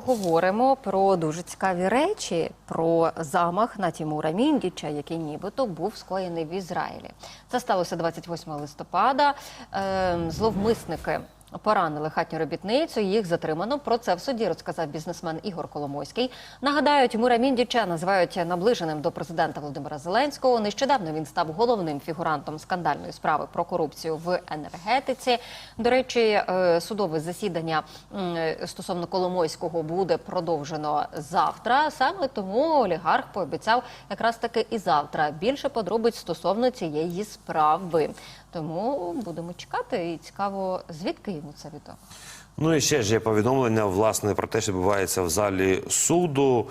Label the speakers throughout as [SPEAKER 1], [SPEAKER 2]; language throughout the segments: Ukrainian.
[SPEAKER 1] поговоримо про дуже цікаві речі про замах на Тімура Міндіча, який нібито був скоєний в Ізраїлі. Це сталося 28 листопада. Ем, Зловмисники. Поранили хатню робітницю, їх затримано. Про це в суді розказав бізнесмен Ігор Коломойський. Нагадаю, Тимура Міндіча називають наближеним до президента Володимира Зеленського. Нещодавно він став головним фігурантом скандальної справи про корупцію в енергетиці. До речі, е, судове засідання стосовно Коломойського буде продовжено завтра. Саме тому олігарх пообіцяв якраз таки і завтра більше подробиць стосовно цієї справи. Тому будемо чекати і цікаво, звідки йому це відомо.
[SPEAKER 2] Ну і ще ж є повідомлення власне про те, що відбувається в залі суду.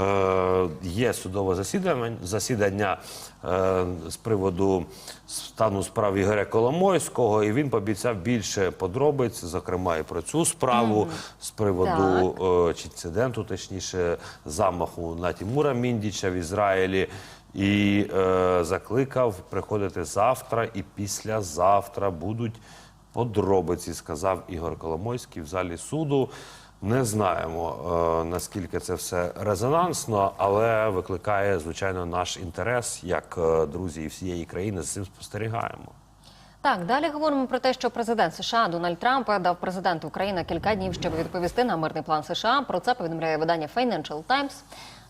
[SPEAKER 2] Е, є судове засідання, засідання е, з приводу стану справ Ігоря Коломойського, і він пообіцяв більше подробиць, зокрема і про цю справу з приводу е, чи інциденту, точніше, замаху на Тімура Міндіча в Ізраїлі. І е, закликав приходити завтра і післязавтра будуть подробиці, сказав Ігор Коломойський в залі суду. Не знаємо е, наскільки це все резонансно, але викликає звичайно наш інтерес як е, друзі всієї країни з цим спостерігаємо.
[SPEAKER 1] Так, далі говоримо про те, що президент США Дональд Трамп дав президенту України кілька днів, щоб відповісти на мирний план США. Про це повідомляє видання Financial Times.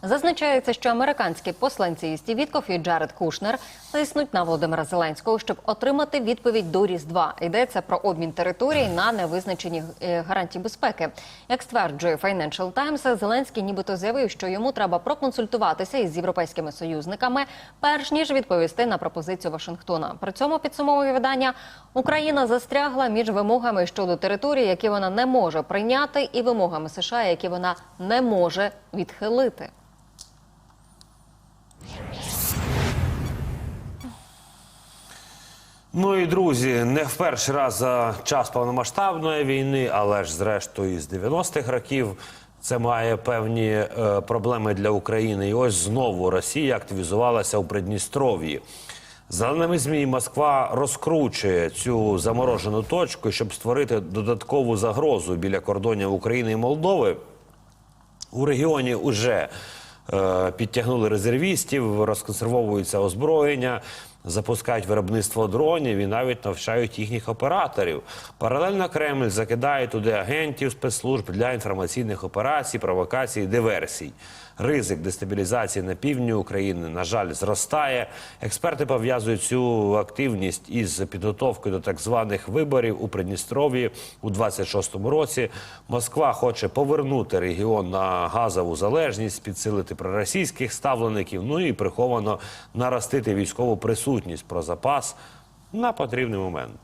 [SPEAKER 1] Зазначається, що американські посланці Стів Вітков і Джаред Кушнер тиснуть на Володимира Зеленського, щоб отримати відповідь до Різдва. Йдеться про обмін територій на невизначені е, гарантії безпеки. Як стверджує Financial Times, Зеленський нібито заявив, що йому треба проконсультуватися із європейськими союзниками, перш ніж відповісти на пропозицію Вашингтона. При цьому підсумовує видання Україна застрягла між вимогами щодо території, які вона не може прийняти, і вимогами США, які вона не може відхилити.
[SPEAKER 2] Ну і друзі, не в перший раз за час повномасштабної війни, але ж зрештою з 90-х років це має певні е, проблеми для України. І ось знову Росія активізувалася у Придністров'ї. За даними ЗМІ, Москва розкручує цю заморожену точку, щоб створити додаткову загрозу біля кордонів України і Молдови. У регіоні вже е, підтягнули резервістів, розконсервовується озброєння, запускають виробництво дронів і навіть навчають їхніх операторів. Паралельно Кремль закидає туди агентів спецслужб для інформаційних операцій, провокацій, диверсій. Ризик дестабілізації на півдні України, на жаль, зростає. Експерти пов'язують цю активність із підготовкою до так званих виборів у Придністров'ї у 26-му році. Москва хоче повернути регіон на газову залежність, підсилити проросійських ставлеників, ну і приховано наростити військову присутність про запас на потрібний момент.